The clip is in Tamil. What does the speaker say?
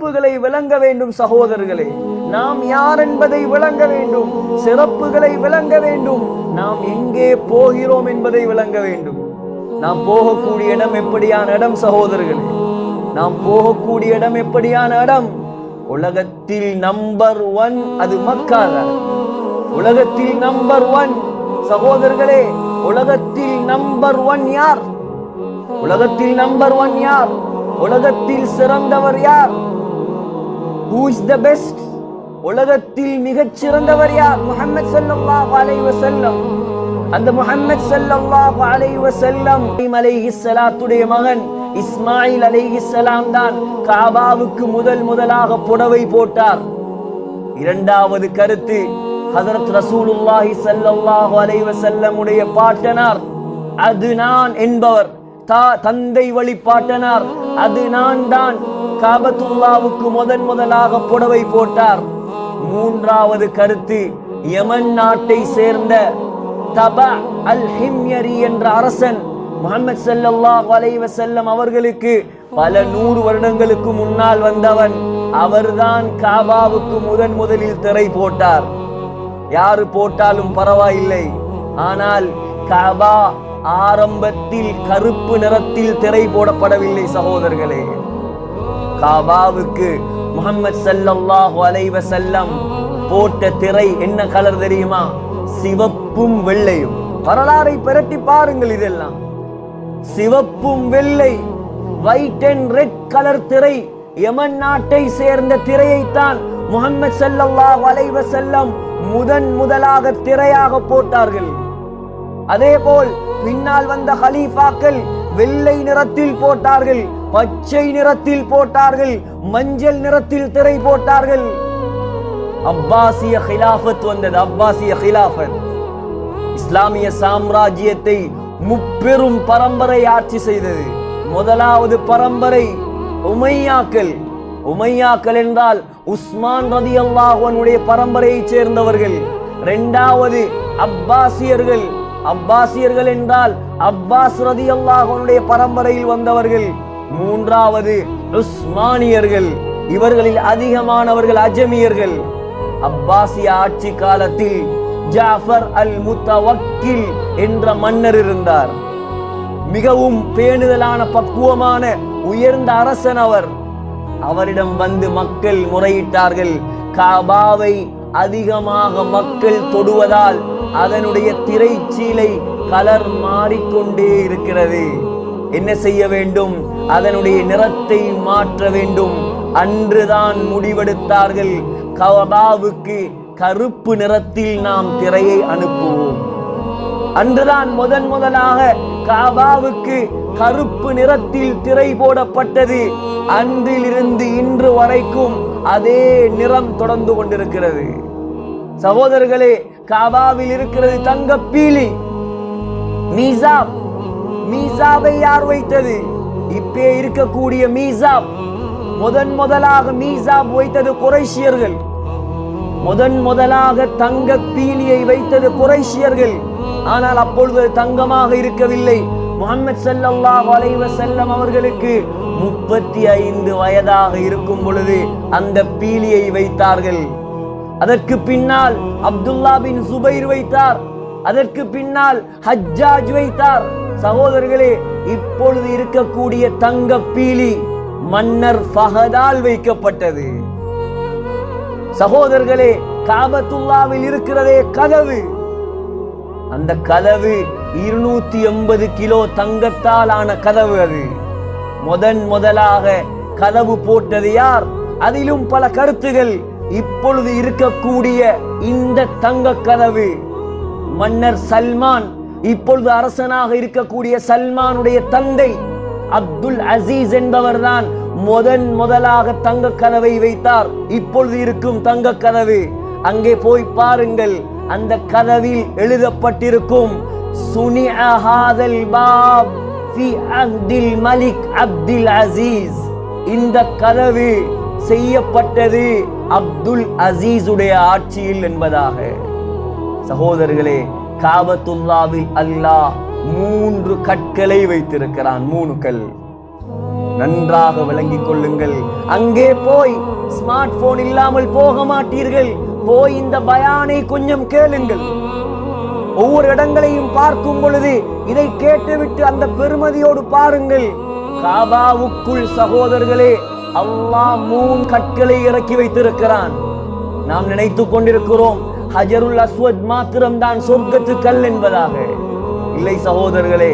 சிறப்புகளை விளங்க வேண்டும் சகோதரர்களே. நாம் யார் என்பதை விளங்க வேண்டும் சிறப்புகளை விளங்க வேண்டும். நாம் எங்கே போகிறோம் என்பதை விளங்க வேண்டும். நாம் போகக்கூடிய இடம் எப்படியான இடம் சகோதரர்களே? நாம் போகக்கூடிய இடம் எப்படியான இடம்? உலகத்தில் நம்பர் ஒன் அது மக்கா உலகத்தில் நம்பர் ஒன் சகோதரர்களே உலகத்தில் நம்பர் ஒன் யார்? உலகத்தில் நம்பர் ஒன் யார்? உலகத்தில் சிறந்தவர் யார்? ஹூ இஸ் த பெஸ்ட் உலகத்தில் மிகச் சிறந்தவர் யார்? முகமது சல்லாஹ் அலைஹி வஸல்லம். அந்த முகமது முஹம்மது ஸல்லல்லாஹு அலைஹி வஸல்லம் அலைஹிஸ்ஸலாத்துடைய மகன் இஸ்மாயில் அலைஹிஸ்ஸலாம் தான் காபாவுக்கு முதல் முதலாக புடவை போட்டார். இரண்டாவது கருத்து ஹதரத் ரசூலுல்லாஹி ஸல்லல்லாஹு அலைவ வஸல்லம் உடைய பாட்டனார் அது நான் என்பவர் தந்தை வழி பாட்டனார் அது நான் தான் காபத்துல்லாவுக்கு முதன் முதலாக புடவை போட்டார். மூன்றாவது கருத்து யமன் நாட்டை சேர்ந்த தபா அல் ஹிம்யரி என்ற அரசன் முகமது சல்லாஹ் வலைவ செல்லம் அவர்களுக்கு பல நூறு வருடங்களுக்கு முன்னால் வந்தவன். அவர்தான் காபாவுக்கு முதன் முதலில் திரை போட்டார். யாரு போட்டாலும் பரவாயில்லை. ஆனால் காபா ஆரம்பத்தில் கருப்பு நிறத்தில் திரை போடப்படவில்லை சகோதரர்களே. காபாவுக்கு முகமது சல்லாஹு அலைவ செல்லம் போட்ட திரை என்ன கலர் தெரியுமா? சிவப்பும் வெள்ளையும். வரலாறை பிரட்டி பாருங்கள் இதெல்லாம். சிவப்பும் வெள்ளை ஒயிட் அண்ட் ரெட் கலர் திரை யமன் நாட்டை சேர்ந்த திரையைத்தான் முகமது ஸல்லல்லாஹு அலைஹி செல்லம் முதன் முதலாக திரையாக போட்டார்கள். அதே போல் பின்னால் வந்த ஹலீஃபாக்கள் வெள்ளை நிறத்தில் போட்டார்கள். பச்சை நிறத்தில் போட்டார்கள் மஞ்சள் நிறத்தில் திரை போட்டார்கள். அப்பாசிய ஹிலாஃபத் வந்தது அப்பாசிய ஹிலாஃபத். இஸ்லாமிய சாம்ராஜ்யத்தை முப்பெரும் பரம்பரை ஆட்சி செய்தது. முதலாவது பரம்பரை உமையாக்கள். உமையாக்கள் என்றால் உஸ்மான் ரதி அல்லாஹனுடைய பரம்பரையைச் சேர்ந்தவர்கள். இரண்டாவது அப்பாசியர்கள். அப்பாசியர்கள் என்றால் அப்பாஸ் ரதி அல்லாஹனுடைய பரம்பரையில் வந்தவர்கள். மூன்றாவது உஸ்மானியர்கள். இவர்களில் அதிகமானவர்கள் அஜமியர்கள். அப்பாசிய ஆட்சி காலத்தில் ஜாஃபர் அல் முத்தவக்கில் என்ற மன்னர் இருந்தார். மிகவும் பேணுதலான பக்குவமான உயர்ந்த அரசன் அவர். அவரிடம் வந்து மக்கள் முறையிட்டார்கள். காபாவை அதிகமாக மக்கள் தொடுவதால் அதனுடைய திரைச்சீலை கலர் மாறிக்கொண்டே இருக்கிறது. என்ன செய்ய வேண்டும்? அதனுடைய நிறத்தை மாற்ற வேண்டும். அன்றுதான் முடிவெடுத்தார்கள். கபாவுக்கு கருப்பு நிறத்தில் நாம் திரையை அனுப்புவோம். அன்றுதான் முதன் முதலாக காபாவுக்கு கருப்பு நிறத்தில் திரை போடப்பட்டது. அன்றிலிருந்து இன்று வரைக்கும் அதே நிறம் தொடர்ந்து கொண்டிருக்கிறது. சகோதரர்களே காபாவில் இருக்கிறது தங்க பீலி மீசாப். மீசாவை யார் வைத்தது? இப்பே இருக்கக்கூடிய மீசாப் முதன் முதலாக மீசாப் வைத்தது குறைஷியர்கள். முதன் முதலாக தங்க பீலியை வைத்தது குறைஷியர்கள். ஆனால் அப்பொழுது தங்கமாக இருக்கவில்லை. முகமது செல்லல்லா வளைவ செல்லம் அவர்களுக்கு முப்பத்தி ஐந்து வயதாக இருக்கும் பொழுது அந்த பீலியை வைத்தார்கள். அதற்கு பின்னால் அப்துல்லா பின் சுபைர் வைத்தார். அதற்கு பின்னால் ஹஜ்ஜாஜ் வைத்தார். சகோதரர்களே இப்பொழுது இருக்கக்கூடிய தங்க பீலி மன்னர் ஃபஹதால் வைக்கப்பட்டது. சகோதரர்களே காபத்துல்லாவில் இருக்கிறதே கதவு. அந்த கதவு இருநூத்தி எண்பது கிலோ தங்கத்தால் ஆன கதவு அது. முதன் முதலாக கதவு போட்டது யார்? அதிலும் பல கருத்துகள். இப்பொழுது இருக்கக்கூடிய இந்த தங்க கதவு மன்னர் சல்மான் இப்பொழுது அரசனாக இருக்கக்கூடிய சல்மானுடைய தந்தை அப்துல் அசீஸ் என்பவர்தான் முதன் முதலாக தங்க கதவை வைத்தார். இப்பொழுது இருக்கும் தங்க கதவு அங்கே போய் பாருங்கள் அந்த கதவில் எழுதப்பட்டிருக்கும் சுனி அஹாதல் பாப் ஃபி அஹ்தில் மலிக் அப்துல் அசீஸ். இந்த கதவு செய்யப்பட்டது அப்துல் அசீஸுடைய ஆட்சியில் என்பதாக. சகோதரர்களே காபத்துல்லாவில் அல்லாஹ் மூன்று கற்களை வைத்திருக்கிறான் மூணு கல். நன்றாக விளங்கிக் கொள்ளுங்கள். அங்கே போய் ஸ்மார்ட் போன் இல்லாமல் போக மாட்டீர்கள். போய் இந்த பயானை கொஞ்சம் கேளுங்கள். ஒவ்வொரு இடங்களையும் பார்க்கும் பொழுது இதை கேட்டுவிட்டு அந்த பெருமதியோடு பாருங்கள். காபாவுக்குள் சகோதரர்களே அல்லாஹ் மூன் கற்களை இறக்கி வைத்திருக்கிறான். நாம் நினைத்துக் கொண்டிருக்கிறோம் ஹஜருல் அஸ்வத் மாத்திரம்தான் சொர்க்கத்து கல் என்பதாக. இல்லை சகோதரர்களே